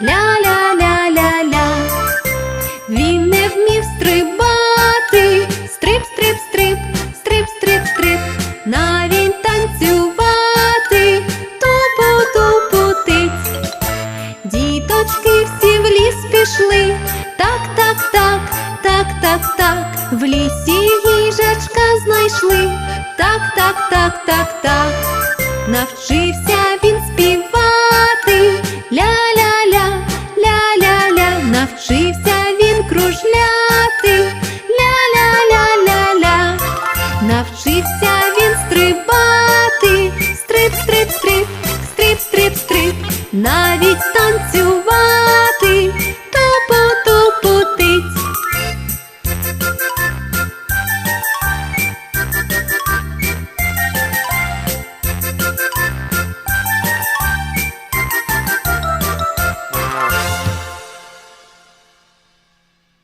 ля-ля-ля-ля-ля. Він не вмів стрибати, стрип, стрип, стрип, стрип, стрип, стрип, навіть танцювати, тупу тупу тиць. Діточки всі в ліс пішли. Так, так, так, так, так, так. В лісі їжачка знайшли. Так, так, так, так, так. Навчився він співати навчився він стрибати. Стрип, стрип, стрип, стрип, стрип, стрип, навіть танцювати.